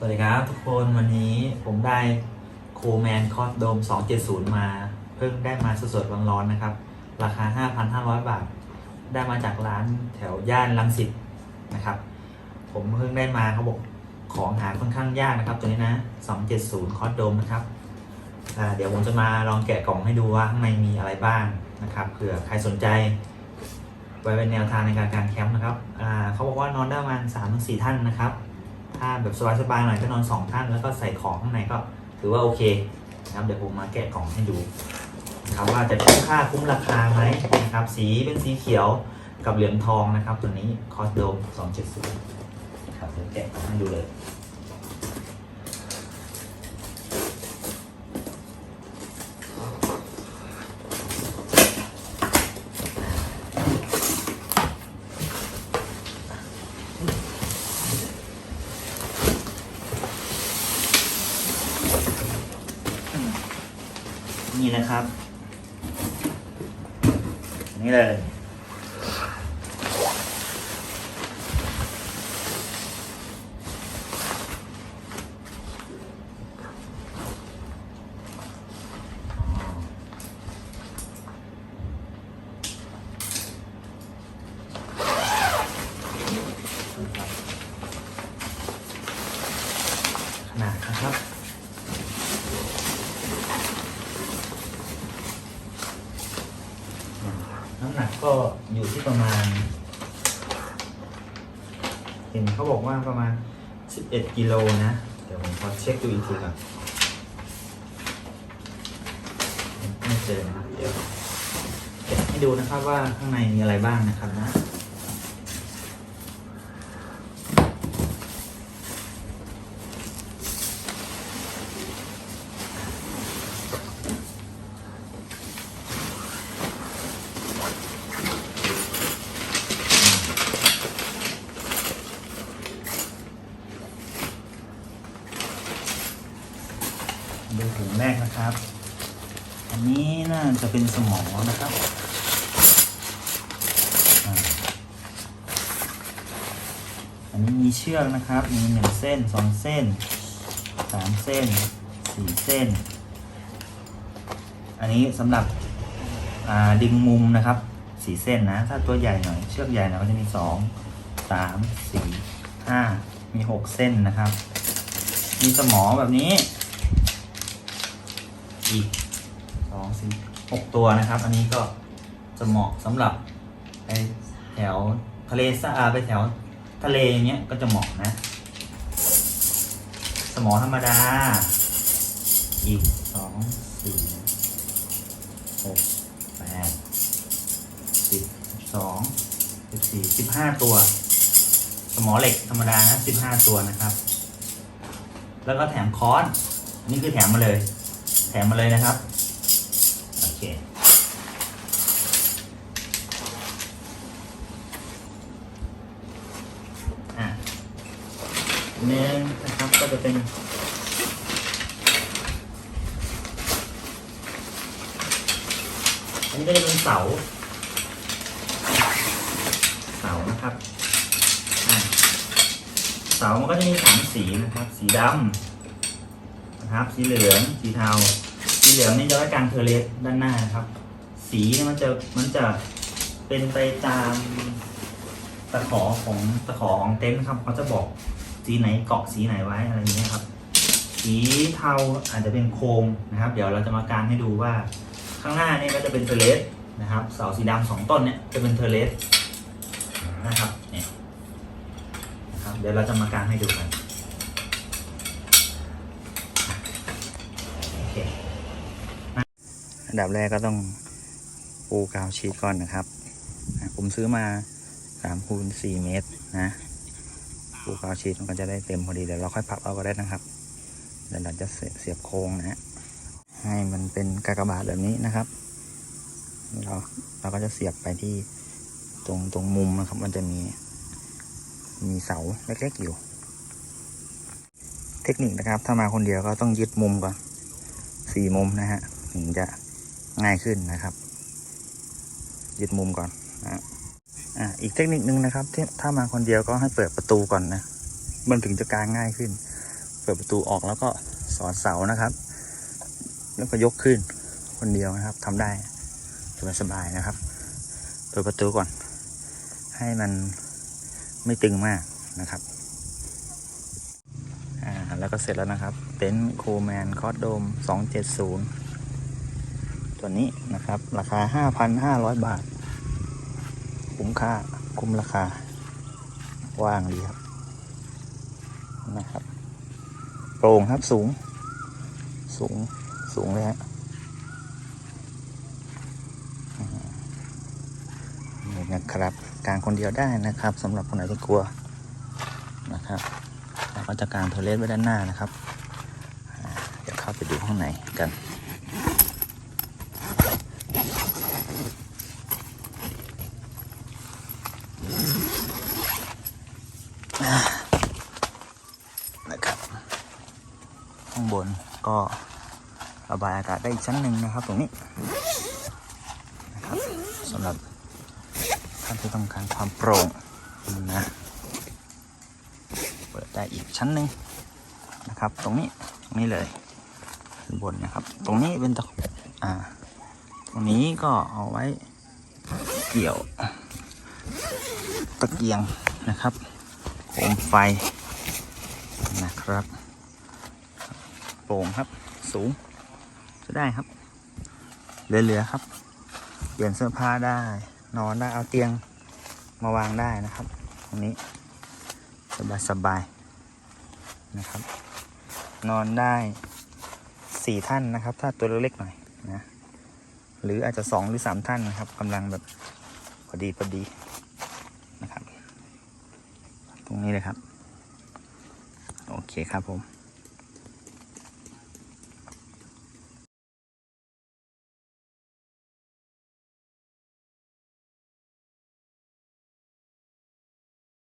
สวัสดีครับทุกคนวันนี้ผมได้โคแมนคอสโดม 270 มา เพิ่งได้มาสดๆร้อนๆนะครับ ราคา 5,500 บาท ได้มาจากร้านแถวย่านลังสิตนะครับ ผมเพิ่งได้มาเขาบอกของหาค่อนข้างยากนะครับ ตัวนี้นะ 270 คอสโดมนะครับ เดี๋ยวผมจะมาลองแกะกล่องให้ดูว่าข้างในมีอะไรบ้างนะครับเผื่อใครสนใจ ไว้เป็นแนวทางในการการแคมป์นะครับเขาบอกว่านอนได้ประมาณ3-4ท่านนะครับ ถ้าแบบสบายๆหน่อยก็นอนสองท่านแล้วก็ใส่ของข้างในก็ถือว่าโอเคนะครับเดี๋ยวผมมาแกะกล่องให้ดูนะครับว่าจะคุ้มค่าคุ้มราคาไหมนะครับ สีเป็นสีเขียวกับเหลืองทองนะครับ ตัวนี้คอสโดม270ครับเดี๋ยวแกะให้ดูเลย นะครับ นี่เลย ขนาดนะครับ น้ำหนั ก็อยู่ที่ประมาณ เห็นเขาบอกว่าประมาณ 11 กิโลนะ เดี๋ยวผมขอเช็คดูอีกทีก่อนไม่เจอนะครับเดี๋ยวแกะให้ดูนะครับว่าข้างในมีอะไรบ้างนะครับนะ ดูถุงแรกนะครับ อันนี้น่าจะเป็นสมองนะครับอันนี้มีเชือกนะครับ มีหนึ่งเส้นสองเส้นสามเส้นสี่เส้น อันนี้สำหรับดึงมุมนะครับสี่เส้นนะ ถ้าตัวใหญ่หน่อยเชือกใหญ่หน่อยก็จะมีสองสามสี่ห้ามีหกเส้นนะครับ มีสมอแบบนี้ อีกสองสี่หกตัวนะครับ อันนี้ก็จะเหมาะสำหรับไปแถวทะเลสะอาไปแถวทะเลอย่างเงี้ยก็จะเหมาะนะ สมอธรรมดา อีกสองสี่หกแปดสิบสองสิบสี่สิบห้าตัว สมอเหล็กธรรมดานะสิบห้าตัวนะครับ แล้วก็แถมคอนอันนี้คือแถมมาเลย แถมมาเลยนะครับ โอเค อะหนึ่งนะครับก็จะเป็นอันนี้ก็จะเป็นเสา เสานะครับอะเสามันก็จะมีสามสีนะครับ สีดำ นะครับ สีเหลือง สีเทา สีเหลืองนี่จะไว้กลางเทเลสด้านหน้านะครับ สีเนี่ยมันจะมันจะเป็นไปตามตะขอของตะขอของเต็นท์ครับเขาจะบอกสีไหนเกาะสีไหนไว้อะไรอย่างเงี้ยครับ สีเทาอาจจะเป็นโคมนะครับ เดี๋ยวเราจะมากางให้ดูว่าข้างหน้านี่ก็จะเป็นเทเลสนะครับ เสาสีดำสองต้นเนี่ยจะเป็นเทเลสนะครับเนี่ยนะครับ เดี๋ยวเราจะมากางให้ดูกัน โอันดับแรกก็ต้องปูกาวชีทก่อนนะครับ ผมซื้อมา3คูณ4เมตรนะปูกาวชีทมันก็จะได้เต็มพอดีเดี๋ยวเราค่อยพับเอาก็ได้นะครับเดี๋ยวเราจะเสียบโครงนะฮะให้มันเป็นกากบาทแบบนี้นะครับ เราเราก็จะเสียบไปที่ตรงตรงมุมนะครับ มันจะมีมีเสาเล็กๆอยู่ เทคนิคนะครับ ถ้ามาคนเดียวก็ต้องยึดมุมก่อน สี่มุมนะฮะถึงจะง่ายขึ้นนะครับ ยึดมุมก่อนนะอ่าอีกเทคนิคนึงนะครับที่ถ้ามาคนเดียวก็ให้เปิดประตูก่อนนะ มันถึงจะกางง่ายขึ้น เปิดประตูออกแล้วก็สอดเสานะครับ แล้วก็ยกขึ้นคนเดียวนะครับทำได้สบายนะครับ เปิดประตูก่อน ให้มันไม่ตึงมากนะครับ แล้วก็เสร็จแล้วนะครับ เต็นท์โคแมนคอสโดม 270 ตัวนี้นะครับ ราคา 5,500 บาท คุ้มค่าคุ้มราคา ว่างดีครับ นะครับ โปร่งครับสูง สูง สูงเลยฮะอืมนี่นะครับกางคนเดียวได้นะครับสำหรับคนไหนที่กลัวนะครับ เราจะกางโทเลสไว้ด้านหน้านะครับ เดี๋ยวเข้าไปดูข้างในกันนะครับข้างบนก็ระบายอากาศได้อีกชั้นหนึ่งนะครับตรงนี้นะครับสำหรับท่านที่ต้องการความโปร่งนะ เปิดได้อีกชั้นหนึ่งนะครับ ตรงนี้ตรงนี้เลยข้างบนนะครับ ตรงนี้เป็นตะอ่า ตรงนี้ก็เอาไว้เกี่ยว ตะเกียงนะครับโคมไฟนะครับ โปร่งครับ สูงจะได้ครับ เหลือๆครับ เปลี่ยนเสื้อผ้าได้ นอนได้เอาเตียงมาวางได้นะครับ ตรงนี้ สบายสบายๆ นะครับ นอนได้สี่ท่านนะครับ ถ้าตัวเล็กๆหน่อยนะหรืออาจจะสองหรือสามท่านนะครับกำลังแบบพอดีพอดีนะครับ ตรงนี้เลยครับ โอเคครับผม